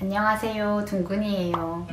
안녕하세요. 둥근이에요.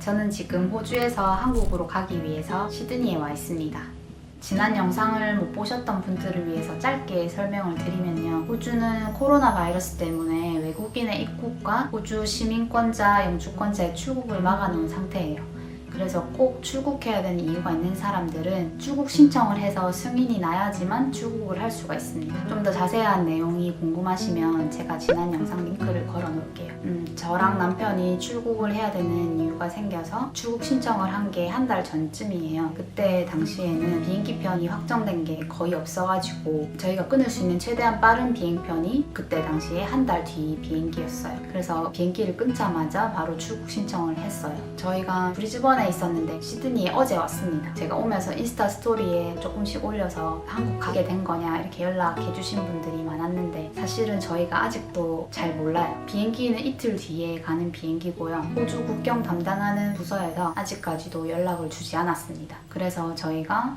저는 지금 호주에서 한국으로 가기 위해서 시드니에 와 있습니다. 지난 영상을 못 보셨던 분들을 위해서 짧게 설명을 드리면요. 호주는 코로나 바이러스 때문에 외국인의 입국과 호주 시민권자, 영주권자의 출국을 막아놓은 상태예요. 그래서 꼭 출국해야 되는 이유가 있는 사람들은 출국 신청을 해서 승인이 나야지만 출국을 할 수가 있습니다. 좀 더 자세한 내용이 궁금하시면 제가 지난 영상 링크를 걸어 놓을게요. 음, 저랑 남편이 출국을 해야 되는 이유가 생겨서 출국 신청을 한 게 한 달 전쯤이에요. 그때 당시에는 비행기 편이 확정된 게 거의 없어가지고 저희가 끊을 수 있는 최대한 빠른 비행편이 그때 당시에 한 달 뒤 비행기였어요. 그래서 비행기를 끊자마자 바로 출국 신청을 했어요. 저희가 브리즈번에 있었는데 시드니에 어제 왔습니다. 제가 오면서 인스타 스토리에 조금씩 올려서 한국 가게 된 거냐 이렇게 연락해 주신 분들이 많았는데 사실은 저희가 아직도 잘 몰라요. 비행기는 이틀 뒤에 가는 비행기고요. 호주 국경 담당하는 부서에서 아직까지도 연락을 주지 않았습니다. 그래서 저희가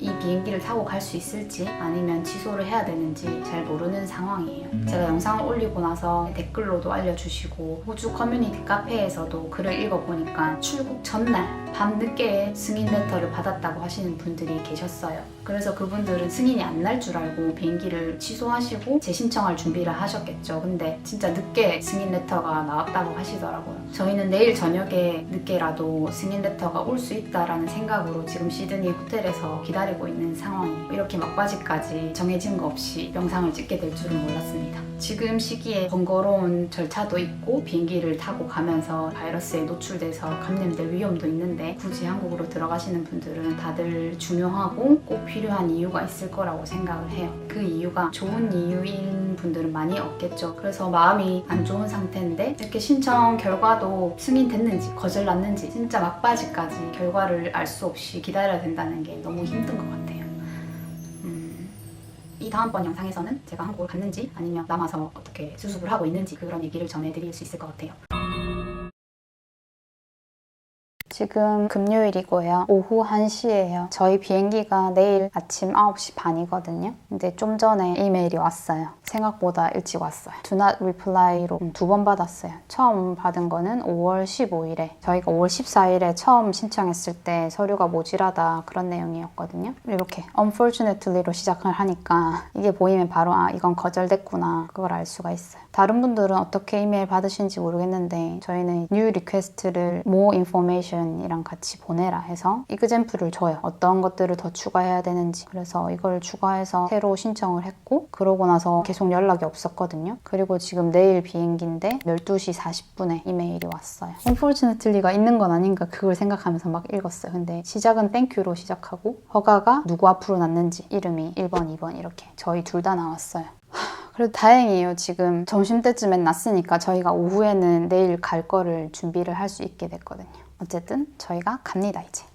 이 비행기를 타고 갈 수 있을지 아니면 취소를 해야 되는지 잘 모르는 상황이에요. 제가 영상을 올리고 나서 댓글로도 알려주시고 호주 커뮤니티 카페에서도 글을 읽어보니까 출국 전날 밤 늦게 승인 레터를 받았다고 하시는 분들이 계셨어요. 그래서 그분들은 승인이 안 날 줄 알고 비행기를 취소하시고 재신청할 준비를 하셨겠죠. 근데 진짜 늦게 승인 레터가 나왔다고 하시더라고요. 저희는 내일 저녁에 늦게라도 승인 레터가 올 수 있다라는 생각으로 지금 시드니 호텔에서 기다리고 있는 상황이에요. 이렇게 막바지까지 정해진 거 없이 영상을 찍게 될 줄은 몰랐습니다. 지금 시기에 번거로운 절차도 있고 비행기를 타고 가면서 바이러스에 노출돼서 감염될 위험도 있는데 굳이 한국으로 들어가시는 분들은 다들 중요하고 꼭 필요한 이유가 있을 거라고 생각을 해요. 그 이유가 좋은 이유인 분들은 많이 없겠죠. 그래서 마음이 안 좋은 상태인데 이렇게 신청 결과도 승인됐는지 거절났는지 진짜 막바지까지 결과를 알 수 없이 기다려야 된다는 게 너무 힘든 것 같아요. 음, 이 다음번 영상에서는 제가 한국을 갔는지 아니면 남아서 어떻게 수습을 하고 있는지 그런 얘기를 전해드릴 수 있을 것 같아요. 지금 금요일이고요. 오후 1시예요. 저희 비행기가 내일 아침 9시 반이거든요. 근데 좀 전에 이메일이 왔어요. 생각보다 일찍 왔어요. Do not reply로 두 번 받았어요. 처음 받은 거는 5월 15일에 저희가 5월 14일에 처음 신청했을 때 서류가 모질하다 그런 내용이었거든요. 이렇게 unfortunately로 시작을 하니까 이게 보이면 바로 아 이건 거절됐구나 그걸 알 수가 있어요. 다른 분들은 어떻게 이메일 받으신지 모르겠는데 저희는 new request를 more information 이랑 같이 보내라 해서 이그젠플을 줘요. 어떤 것들을 더 추가해야 되는지. 그래서 이걸 추가해서 새로 신청을 했고 그러고 나서 계속 연락이 없었거든요. 그리고 지금 내일 비행기인데 12시 40분에 이메일이 왔어요. unfortunately가 있는 건 아닌가 그걸 생각하면서 막 읽었어요. 근데 시작은 땡큐로 시작하고 허가가 누구 앞으로 났는지 이름이 1번, 2번 이렇게 저희 둘 다 나왔어요. 그래도 다행이에요. 지금 점심때쯤엔 났으니까 저희가 오후에는 내일 갈 거를 준비를 할 수 있게 됐거든요. 어쨌든 저희가 갑니다, 이제.